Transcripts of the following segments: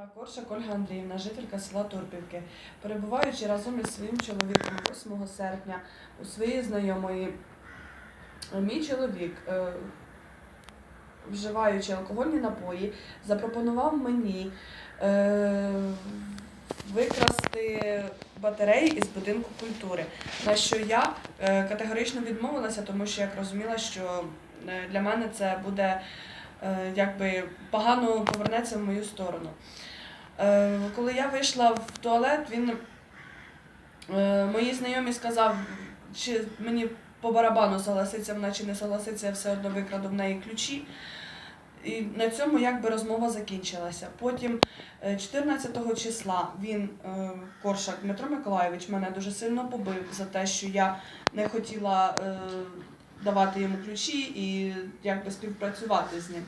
Я Коршак Ольга Андріївна, жителька села Турпівки. Перебуваючи разом із своїм чоловіком 8 серпня у своїй знайомої, е, мій чоловік, е, вживаючи алкогольні напої, запропонував мені е, викрасти батареї із будинку культури. На що я категорично відмовилася, тому що як розуміла, що для мене це буде якби погано повернеться в мою сторону. Е, Коли я вийшла в туалет, він е, моїй знайомі сказав, чи мені по барабану согласиться вона чи не согласиться, я все одно викраду в неї ключі. І на цьому якби розмова закінчилася. Потім е, 14 числа він, е, Коршак Дмитро Миколайович, мене дуже сильно побив за те, що я не хотіла е, давати йому ключі і якби співпрацювати з ним.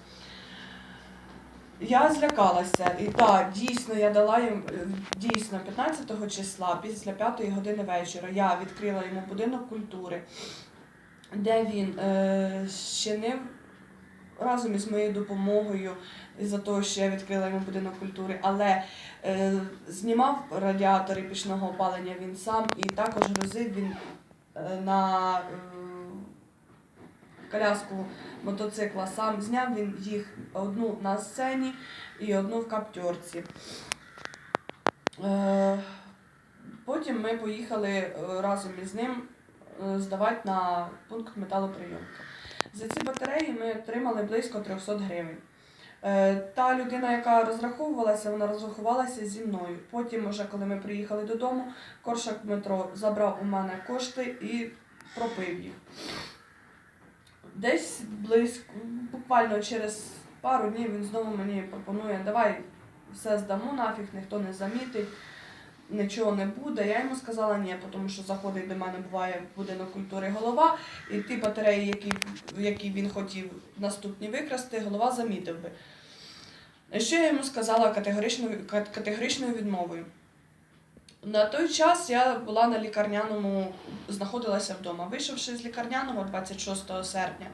Я злякалася, і так, дійсно, я дала їм е, дійсно 15 числа, після 5 години вечора, я відкрила йому будинок культури, де він е, щинив разом із моєю допомогою за того, що я відкрила йому будинок культури, але е, знімав радіатори пічного опалення він сам і також грузив він е, на е, коляску мотоцикла сам. Зняв він їх одну на сцені і одну в каптерці. Е, Потім ми поїхали е, разом із ним е, здавати на пункт металоприйомки. За ці батареї ми отримали близько 300 гривень. Та людина, яка розраховувалася, вона розрахувалася зі мною. Потім, уже коли ми приїхали додому, Коршак Дмитро забрав у мене кошти і пропив їх. Десь близько, буквально через пару днів він знову мені пропонує, давай все здамо нафіг, ніхто не замітить, нічого не буде. Я йому сказала ні, тому що заходить до мене, буває в будинок культури голова, і ті батареї, які, які він хотів наступні викрасти, голова замітив би. Що я йому сказала категоричною, категоричною відмовою? На той час я була на лікарняному, знаходилася вдома. Вийшовши з лікарняного 26 серпня,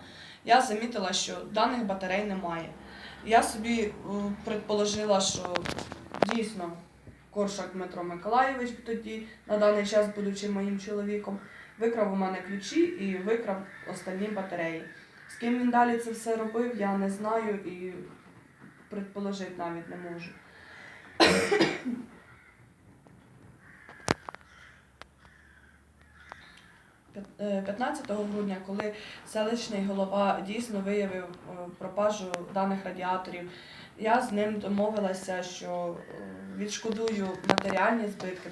я замітила, що даних батарей немає. Я собі е, предположила, що дійсно Коршак Дмитро Миколайович тоді, на даний час, будучи моїм чоловіком, викрав у мене ключі і викрав останні батареї. З ким він далі це все робив, я не знаю і предположити навіть не можу. П'ят- е, 15 грудня, коли селищний голова дійсно виявив е, пропажу даних радіаторів, я з ним домовилася, що е, відшкодую матеріальні збитки,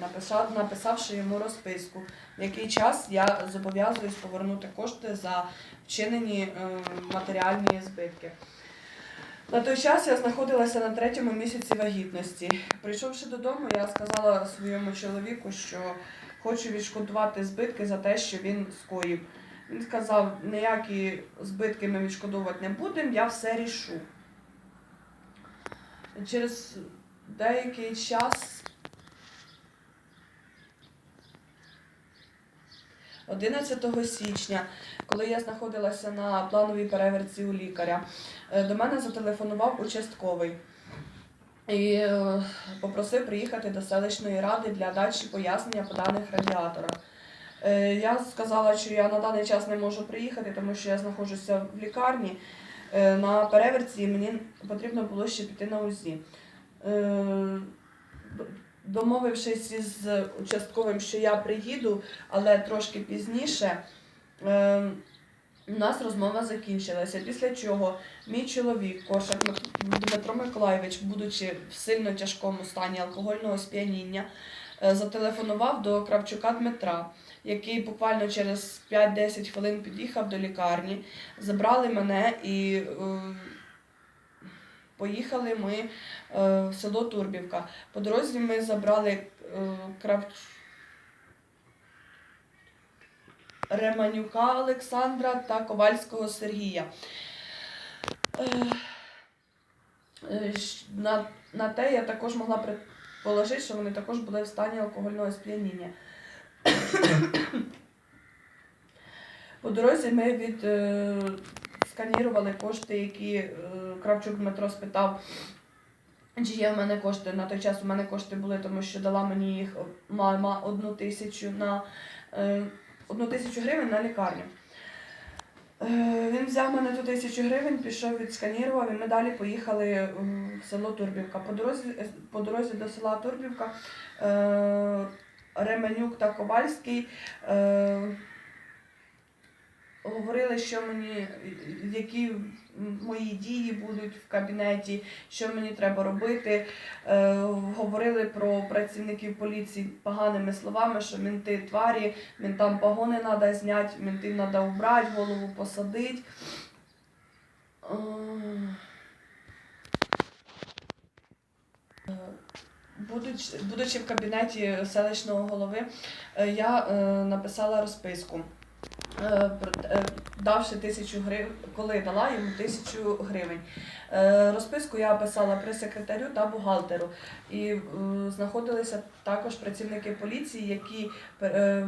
написавши йому розписку, в який час я зобов'язуюсь повернути кошти за вчинені е, матеріальні збитки. На той час я знаходилася на третьому місяці вагітності. Прийшовши додому, я сказала своєму чоловіку, що хочу відшкодувати збитки за те, що він скоїв. Він сказав, ніякі збитки ми відшкодовувати не будемо, я все рішу. Через деякий час 11 січня, коли я знаходилася на плановій переверці у лікаря, е, до мене зателефонував участковий і е, попросив приїхати до селищної ради для дачі пояснення по даних радіаторах. Е, Я сказала, що я на даний час не можу приїхати, тому що я знаходжуся в лікарні. Е, На переверці і мені потрібно було ще піти на УЗІ. Домовившись із участковим, що я приїду, але трошки пізніше, е, у нас розмова закінчилася. Після чого мій чоловік, Коршак Дмитро Миколайович, будучи в сильно тяжкому стані алкогольного сп'яніння, е, зателефонував до Кравчука Дмитра, який буквально через 5-10 хвилин під'їхав до лікарні. Забрали мене і е, поїхали ми е, в село Турбівка. По дорозі ми забрали е, Кравч... Реманюка Олександра та Ковальського Сергія. Е, е, На, на те я також могла предположити, що вони також були в стані алкогольного сп'яніння. По дорозі ми від е, сканірували кошти, які е, Кравчук Дмитро спитав Чи є в мене кошти? На той час у мене кошти були, тому що дала мені їх мама одну тисячу на е, одну тисячу гривень на лікарню. Е, він взяв мене ту тисячу гривень, пішов, відсканірував, і ми далі поїхали е, в село Турбівка. По дорозі, по дорозі до села Турбівка е, Ременюк та Ковальський е, говорили, що мені, які мої дії будуть в кабінеті, що мені треба робити. Е, говорили про працівників поліції поганими словами, що мінти тварі, мінтам погони треба зняти, мінтів треба убрати, голову посадити. Е, Будучи, будучи в кабінеті селищного голови, е, я е, написала розписку. Е, е, давши тисячу гривень, коли дала йому тисячу гривень. Е, Розписку я писала при секретарю та бухгалтеру. І знаходилися також працівники поліції, які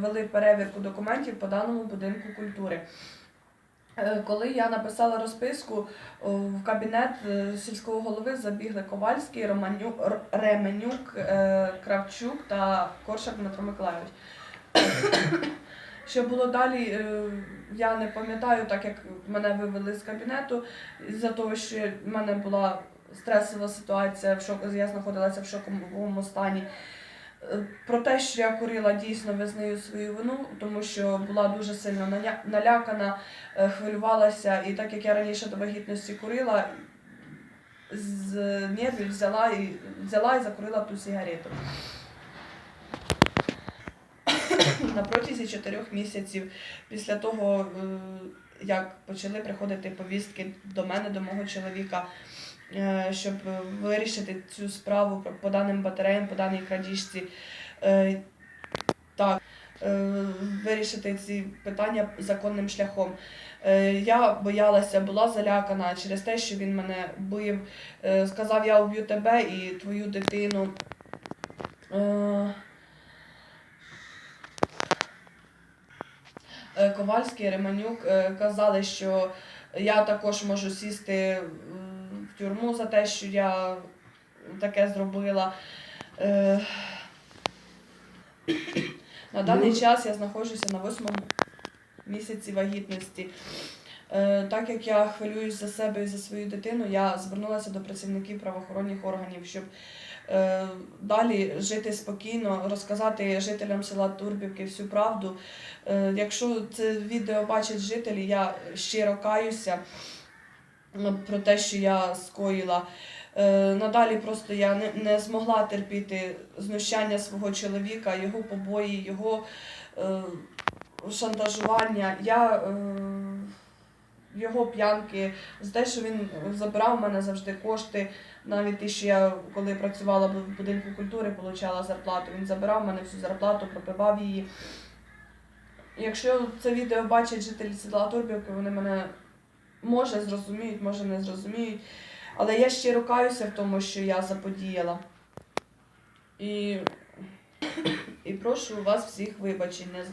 вели перевірку документів по даному будинку культури. Коли я написала розписку, в кабінет сільського голови забігли Ковальський, Романюк, Ременюк, Кравчук та Коршак Дмитро Миколайович. Що було далі, е, я не пам'ятаю, так як мене вивели з кабінету, з-за того, що в мене була стресова ситуація, в шоку, я знаходилася в шоковому стані. Е, Про те, що я курила, дійсно визнаю свою вину, тому що була дуже сильно наля- налякана, е, хвилювалася, і так як я раніше до вагітності курила, з нервів взяла і взяла і закурила ту сигарету. На протязі чотирьох місяців після того, е, як почали приходити повістки до мене, до мого чоловіка, е, щоб вирішити цю справу по- даним батареям, по даній крадіжці, е, так, вирішити ці питання законним шляхом. Я боялася, була залякана через те, що він мене бив, сказав, я уб'ю тебе і твою дитину. Е, е, Ковальський, Реманюк е, казали, що я також можу сісти в тюрму за те, що я таке зробила. Е, На даний час я знаходжуся на восьмому місяці вагітності. Е, Так як я хвилююсь за себе і за свою дитину, я звернулася до працівників правоохоронних органів, щоб е, далі жити спокійно, розказати жителям села Турбівки всю правду. Е, Якщо це відео бачать жителі, я щиро каюся про те, що я скоїла. Е, Надалі просто я не, не змогла терпіти знущання свого чоловіка, його побої, його е, шантажування. Я е, його п'янки, за те, що він забирав у мене завжди кошти, навіть ті, що я коли працювала в будинку культури, отримала зарплату. Він забирав мене всю зарплату, пропивав її. Якщо це відео бачать жителі села Турбівки, вони мене може зрозуміють, може не зрозуміють. Але я щиро каюся в тому, що я заподіяла. І, і прошу вас всіх вибачення.